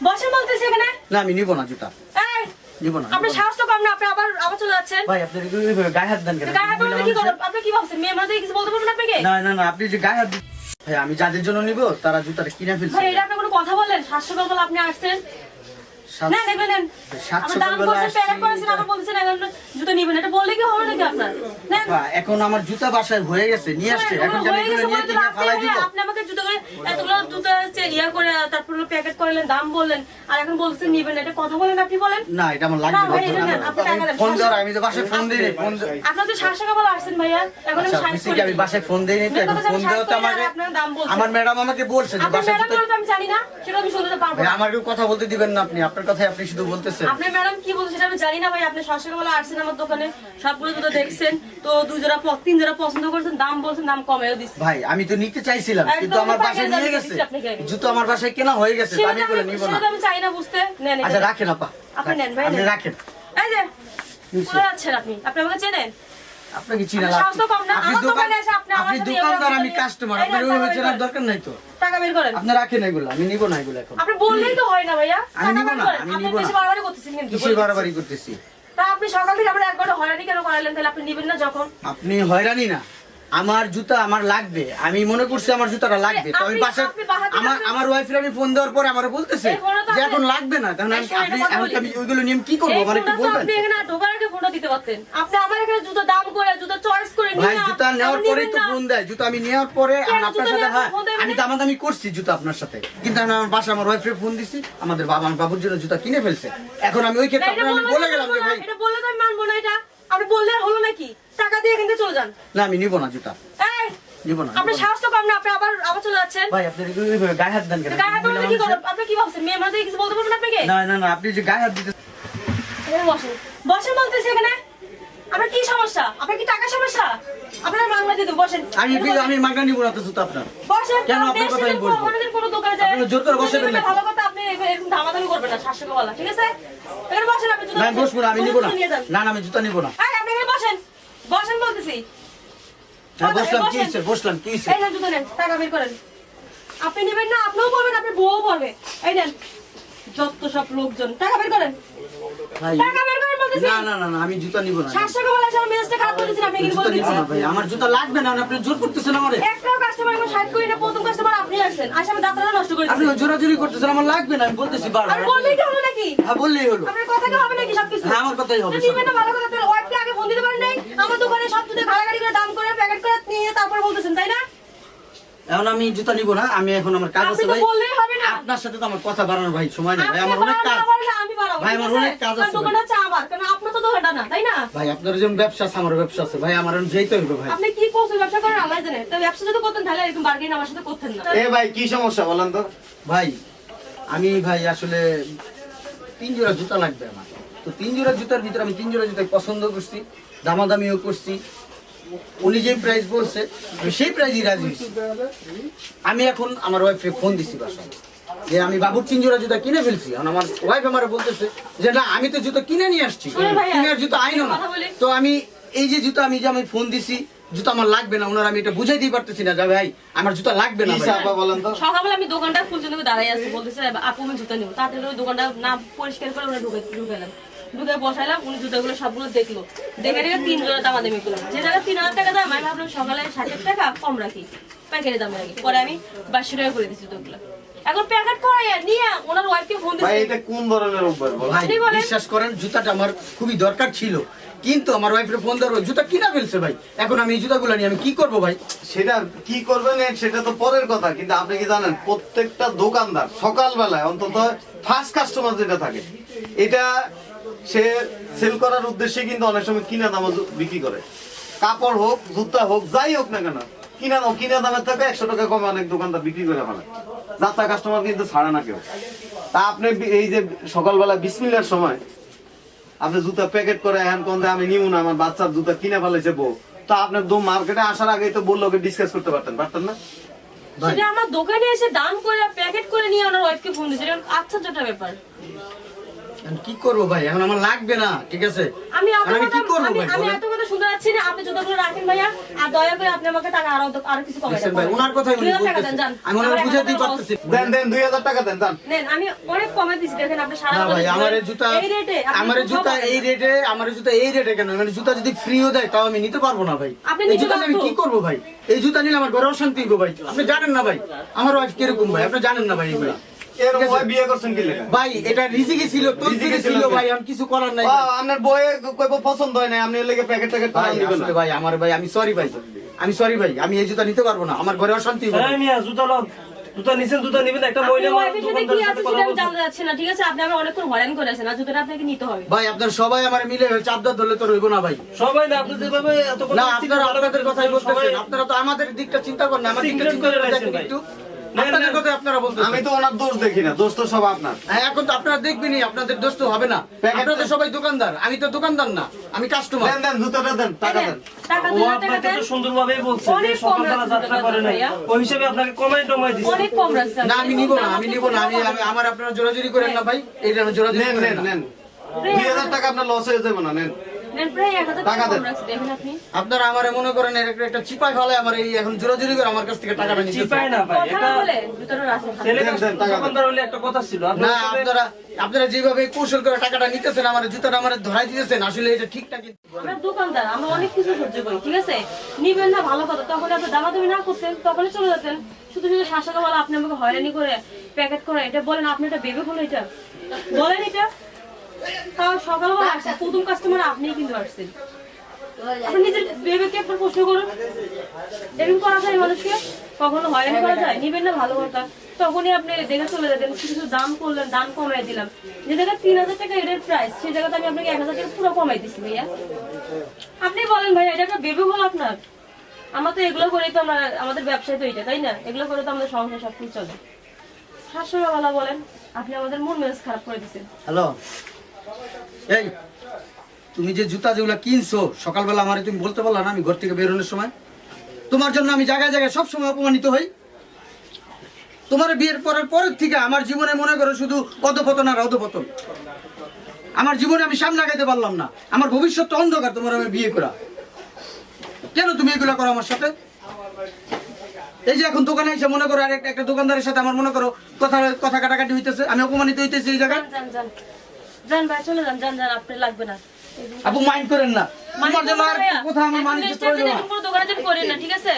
বসেন বলতেছি এখানে? না আমি নিব না জুতা। নিব না আপনার সাহস তো কম না আপনি আবার আবার চলে যাচ্ছেন? ভাই আপনি গায়ে হাত দেন কেন? গায়ে হাত তুললে কি করবেন আপনি কি ভাবছেন? মেয়ে মানুষ কিছু বলতে পারবেন আপনাকে? না না না আপনি যে গায়ে হাত ভাই আমি যাদের জন্য নিব তারা জুতাটা কিনে ফেলছে। ভাই এটা আপনি কোনো কথা বলেন স্বাস্থ্য আপনি আসছেন? না নেবেন নেন সাতশো আপনি দাম টাকা করছেন করেছেন আবার বলছেন এখন জুতো নিবেন এটা বললে কি হবে নাকি আপনার? এখন আমার জুতা বাসায় হয়ে গেছে নিয়ে আসছে। এখন আমি এগুলো নিয়ে কিনে ফালাই দিব। আপনি আমাকে জুতো করে এতগুলো জুতো ইয়া করে তারপর প্যাকেট করলেন দাম বললেন আর এখন বলছেন নিবেন এটা কথা বলেন আপনি বলেন। না এটা আমার লাগবে না, না ভাই, এটা নেন, আপনি ফোন দেওয়ার আমি তো বাসায় ফোন দিই ফোন দে- আপনার তো সাতশো টাকা আসছেন ভাইয়া এখন আমি ষাট বুঝছি করে কি আমি বাসায় ফোন দেই নি তো এখন কথা হচ্ছে ফোন আমি তো আমাকে দাম বলছেন। আমার ম্যাডাম আমাকে বলছে যে আপনার বাসায় ম্যাডাম জুতা বলে তো আমি জানি না সেটা আমি শুনতে পারব আমাকে কথা বলতে দিবেন না আপনি আপনার কথাই আপনি শুধু বলতেছেন। আপনার ম্যাডাম কি বলছে সেটা আমি জানি না ভাই আপনি সরষে বলে আসছেন আমার দোকানে সবগুলো জুতো দেখছেন তো দুই জোড়া তিন জোড়া পছন্দ করছেন দাম বলছেন দাম কমেও দিচ্ছি। ভাই আমি তো নিতে চাইছিলাম কিন্তু আমার বাসায় নিয়ে গেছে। জুতো আমার বাসায় কেনা হয়ে গেছে আমি তো আমি- নিব না। তো আমি চাই না বুঝতে। নেন আচ্ছা রাখেন আপা। আপনি নেন ভাই, আপনি রাখেন। এই যে কোথায় যাচ্ছেন আপনি? আপনি আমাকে চেনেন? আপনাকে চিনা। আপনি দোকান আপনি দোকানদার আমি কাস্টমার আপনার চেনার বের দরকার নাই তো। টাকা বের করেন। আপনি রাখেন এগুলো আমি নিব না এগুলো এখন। আপনি বললেই তো হয় না ভাইয়া। আমি না। আমি বেশি বাড়াবাড়ি করতেছেন কিন্তু বাড়াবাড়ি করতেছি? তা আপনি সকাল থেকে আমরা একবার হয়রানি কেন করালেন? তাহলে আপনি নিবেন না যখন? আপনি হয়রানি না। আমার জুতা আমার লাগবে। আমি মনে করছি আমার জুতাটা লাগবে। তো আমি বাহাদুর আমার আমার ওয়াইফের আমি ফোন দেওয়ার পরে আমার বলতেছে যে এখন লাগবে না। তখন আমি আপনি এখন আমি ওইগুলো নিয়ে কি করব? আমার একটু বলবেন আপনি এখানে ঢোকার আগে ফোনটা দিতে পারতেন। আপনি আমার এখানে জুতো দাম করে জুতো চয়েস করে ভাই নিয়ে জুতা নেওয়ার পরেই তো ফোন দেয়। জুতা আমি নেওয়ার পরে আমি আপনার সাথে হ্যাঁ আমি না? দামাদামি করছি জুতা আপনার সাথে। কিন্তু আমি আমার বাসা আমার ওয়াইফের ফোন দিছি। আমাদের বাবা আমার বাবুর জন্য জুতা কিনে ফেলছে। এখন আমি ওই ক্ষেত্রে আমি বলে গেলাম যে ভাই এটা বললে তো আমি মানবো না এটা। আপনি বললে হলো নাকি টাকা দিয়ে এখান থেকে চলে যান। না আমি নিব না জুতা। এই নিব না আপনার নিবো না। সাহস তো কম না আপনি আবার আবার চলে যাচ্ছেন। ভাই আপনি গায়ে হাত দেন কেন? গায়ে হাত দিলে কি করবেন আপনি কি ভাবছেন? মেয়ে মানুষ কিছু বলতে পারবেন আপনাকে? না না না আপনি যে গায়ে হাত দিতে বসে বসেন। বসেন বলতেছি এখানে। আপনার কি সমস্যা? আপনার কি টাকা সমস্যা? আপনার বাংলা দিয়ে বসেন। আমি আমি মাগনা নিব না তো জুতা আপনার। বসেন কেন আপনি আপনার কথা আমি বলব? কোনোদিন কোনো দোকানে যায় আপনি জোর করে বসে ফেললেন। ভালো কথা আপনি এরকম দামাদামি করবেন না বলা ঠিক আছে? এখানে বসেন আপনি জুতো না বসবো না আমি নিব না। না না আমি জুতা নিব না। আপনি এখানে বসেন। বসেন বলতেছি। হ্যাঁ, বসলাম কি বসেন। বসলাম কি হয়েছে এই নেন জুতো নেন টাকা বের করেন। আপনি নেবেন না আপনিও পড়বেন আপনার বউও পড়বে। এই নেন যত সব লোকজন টাকা বের করেন। টাকা না না না আমি জুতা নিব না টাকা বলে আমার মেজাজটা খারাপ আপনি ভাই আমার জুতা লাগবে না আপনি জোর করতেছেন আমারে। একটাও কাস্টমার এখন ষাট করি না প্রথম কাস্টমার আপনি আমি দাঁতটা নষ্ট করে আপনি জোরাজুরি করতেছেন আমার লাগবে না আমি বলতেছি বারবার। আর বললেই কি নাকি? হ্যাঁ বললেই হলো। আপনার কথা কি হবে নাকি সবকিছু? হ্যাঁ, আমার কথাই হবে তো না ভালো কথা তাহলে ওয়াইফকে আগে ফোন দিতে পারেন নাই। আমার দোকানে সব গাড়াগাড়ি করে দাম করে প্যাকেট করে নিয়ে তারপরে বলতেছেন তাই না? এখন আমি জুতা নিব না আমি এখন আমার কাজ আছে ভাই। আপনার সাথে তো আমার কথা বাড়ানোর ভাই সময় নেই ভাই আমার অনেক কাজ। ভাই, আমার অনেক কাজ আছে দোকান হচ্ছে আমার কারণ আপনার তো দোকানটা না তাই না? ভাই আপনার যেমন ব্যবসা আছে আমার ব্যবসা আছে। ভাই আমার এখন যেতে হবে ভাই। আপনি কি করছেন ব্যবসা করেন আল্লাহ জানে? তো ব্যবসা যদি করতেন তাহলে এরকম বার্গেন আমার সাথে করতেন না। এ ভাই কি সমস্যা বলেন তো? ভাই আমি ভাই আসলে তিন জোড়া জুতা লাগবে আমার। তো তিন জোড়া জুতার ভিতরে আমি তিন জোড়া জুতা পছন্দ করছি দামাদামিও করছি। উনি যে প্রাইস বলছে আমি সেই প্রাইজই রাজি আমি এখন আমার ওয়াইফে ফোন দিছি বাসায়। যে আমি বাবুর তিন জুতা কিনে ফেলছি। আমার ওয়াইফ আমার বলতেছে যে না আমি তো জুতো কিনে নিয়ে আসছি। আর জুতো আইনো না। তো আমি এই যে জুতো আমি যে আমি ফোন দিছি জুতো আমার লাগবে না। ওনার আমি এটা বুঝাই দিতে পারতেছি না। ভাই আমার জুতো লাগবে না কি বলেন তো? সকালবেলা আমি দোকানটা ফুল জন্য দাঁড়াই আছি। বলতেছে আপু আমি জুতা নিবো। তাড়াতাড়ি ওই দোকানটা না পরিষ্কার করে ওরা ঢুকে ঢুকালাম ঢুকে বসাইলাম উনি জুতাগুলো সবগুলো দেখল। দেখে দেখে তিন জোড়া দাম দামি করলাম যে জায়গায় তিন হাজার টাকা দাম আমি ভাবলাম সকালে ষাট টাকা কম রাখি। পাইকারি দাম রাখি। পরে আমি বাইশশো টাকা করে দিচ্ছি জুতোগুলো। এখন প্যাকেট করাই নিয়ে ওনার ওয়াইফকে ফোন ভাই এটা কোন ধরনের অভ্যাস বলেন ভাই বিশ্বাস করেন জুতাটা আমার খুবই দরকার ছিল। কিন্তু আমার ওয়াইফের ফোন দেওয়ার জুতা কিনা ফেলছে ভাই? এখন আমি এই জুতাগুলো নিয়ে আমি কি করব ভাই? সেটা কি করবেন সেটা তো পরের কথা কিন্তু আপনি কি জানেন প্রত্যেকটা দোকানদার সকালবেলায় অন্তত ফার্স্ট কাস্টমার যেটা থাকে এটা সে সেল করার উদ্দেশ্যে কিন্তু অনেক সময় কিনা দামে বিক্রি করে। কাপড় হোক জুতা হোক যাই হোক না কেন কিনা দাম কিনা দামের থেকে একশো টাকা কমে অনেক দোকানদার বিক্রি করে ফেলে। যাত্রা কাস্টমার কিন্তু ছাড়ে না কেউ। তা আপনি এই যে সকালবেলা বিসমিল্লার সময় আপনি জুতা প্যাকেট করে এখন কোন আমি নিব না আমার বাচ্চার জুতা কিনে ফেলেছে বউ। তো আপনার দু মার্কেটে আসার আগেই তো বলল ডিসকাস করতে পারতেন পারতেন না? সেটা আমার দোকানে এসে দাম করে প্যাকেট করে নিয়ে আমার ওয়াইফকে ফোন দিয়েছে। আচ্ছা আশ্চর্যটা ব্যাপার। কি করব ভাই? এখন আমার লাগবে না ঠিক আছে? আমি আমি কি করব ভাই আমি এত কথা শুনতে পাচ্ছি না। আপনি জুতোগুলো রাখেন ভাইয়া আর দয়া করে আপনি আমাকে টাকা আরও আরও কিছু কমাই দেখছেন ভাই ওনার বলতেছে। আমি ওনার বুঝাতেই পারতেছি। দেন দেন দুই হাজার টাকা দেন দেন নেন আমি অনেক কমে দিছি দেখেন আপনি সারা ভাই আমার এই জুতা এই রেটে আমার জুতা এই রেটে আমার জুতা এই রেটে কেন? মানে জুতা যদি ফ্রিও দেয় তাও আমি নিতে পারব না ভাই। আপনি এই নিতে জুতা আমি কি করব ভাই? এই জুতা নিলে আমার ঘরে অশান্তি হইবো ভাই। আপনি জানেন না ভাই আমার ওয়াইফ কীরকম ভাই? আপনি জানেন না ভাই এগুলা। ভাই এটা রিজিকে ছিল তোর ছিল ছিল ভাই। ভাই আমি কিছু করার নাই আপনার বইয়ে কইব পছন্দ হয় না আপনি লেগে প্যাকেট ট্যাকেট ভাই আসলে ভাই আমার ভাই আমি সরি ভাই। আমি সরি ভাই আমি এই জুতা নিতে পারব না আমার ঘরে অশান্তি হবে। মিয়া জুতা লন। জুতা নিছেন জুতা নিবেন একটা মহিলা মানুষ সাথে কি আছে সেটা আমি জানতে যাচ্ছি না ঠিক আছে? আপনি আমার অনেকক্ষণ হয়রান করেছেন আর জুতোটা আপনাকে নিতে হবে। ভাই আপনার সবাই আমার মিলে চাপদার ধরলে তো রইবো না ভাই। সবাই না আপনি যেভাবে এত কথা না আপনারা আপনাদের কথাই বলতেছেন আপনারা তো আমাদের দিকটা চিন্তা করেন না আমার দিকটা চিন্তা। একটু। আপনাদের না। আপনারা বলতেছেন। আমি তো ওনার দোষ দেখি না দোষ তো সব আপনার। হ্যাঁ এখন তো আপনারা দেখবেনই আপনাদের দোষ তো হবে না। আপনারা তো সবাই দোকানদার আমি তো দোকানদার না আমি কাস্টমার দেন দেন জুতাটা দেন টাকা দেন। ও দুই হাজার টাকা আপনাকে তো সুন্দরভাবেই বলছে যে সকালবেলা যাত্রা করে নাই। ওই হিসেবে আপনাকে কমাই টমাই দিচ্ছে। অনেক কম রাখছে না আমি নিব না আমি নিব না আমি আমি আমার আপনারা জোরাজুরি করেন না ভাই। আমি জোরাজুরি নেন নেন। নেন। দুই হাজার টাকা আপনার লস হয়ে যাবে না নেন। টাকা দেন। আপনারা আমার মনে করেন একটা- একটা চিপাই আমার এই এখন জোরাজুরি করে আমার কাছ থেকে টাকাটা নিতে চিপাই না ভাই কথা এটা না বলে জুতোটা রাখেন। ছেলে দেন, দেন, টাকা দেন। দোকানদার হলে একটা কথা ছিল না আপনারা আপনারা যেভাবে কৌশল করে টাকাটা নিতেছেন আমার জুতাটা আমার ধরাই দিতেছেন আসলে এটা আমরা দোকানদার আমরা অনেক কিছু সহ্য করি ঠিক আছে? নিবেন না ভালো কথা। তখন আপনি দামাদামি না করতেন তখনই চলে যেতেন। শুধু শুধু শাসক বলা আপনি আমাকে হয়রানি করে প্যাকেট করে এটা বলেন আপনি এটা ভেবে হলো এটা? বলেন এটা? তাও সকালবেলা আসছে। প্রথম কাস্টমার আপনিই কিন্তু আসছেন। আপনি নিজের বেবেকে একবার প্রশ্ন করুন। এরকম করা যায় মানুষকে? কখনো হয়রানি করা যায়? নিবেন না ভালো কথা। তখনই আপনি দেখে চলে যেতেন কিছু কিছু দাম করলেন দাম কমাই দিলাম। যে জায়গায় তিন হাজার টাকা এটার প্রাইস সেই জায়গাতে আমি আপনাকে এক হাজার টাকা পুরো কমাই দিচ্ছি ভাইয়া। আপনি বলেন ভাইয়া এটা একটা বেবি হল আপনার। আমরা তো এগুলো করেই তো আমরা আমাদের ব্যবসায় তো এটা তাই না? এগুলো করে তো আমাদের সংসার সব কিছু চলে শাশুড়াওয়ালা বলেন আপনি আমাদের মন মেজাজ খারাপ করে দিচ্ছেন হ্যালো। এই, তুমি যে জুতা যেগুলো কিনছো, সকালবেলা আমারে তুমি বলতে পারলা না আমি ঘর থেকে বেরোনোর সময়? তোমার জন্য আমি জায়গায় জায়গায় সবসময় অপমানিত হই। তোমার বিয়ের পরের পরের থেকে আমার জীবনে মনে করো শুধু অধপতন আর অধপতন। আমার জীবনে আমি সামনে আগাইতে পারলাম না। আমার ভবিষ্যৎ অন্ধকার তোমার আমি বিয়ে করা। কেন তুমি এগুলো করো আমার সাথে? এই যে এখন দোকানে এসে মনে করো আর একটা দোকানদারের সাথে আমার মনে করো কথা কথা কাটাকাটি হইতেছে। আমি অপমানিত হইতেছি এই জায়গায়? যান ভাই চলে যান যান যান আপনি লাগবে না। আপু মাইন্ড করেন না। তোমার জন্য আর কোথাও দোকানে যদি করেন না ঠিক আছে?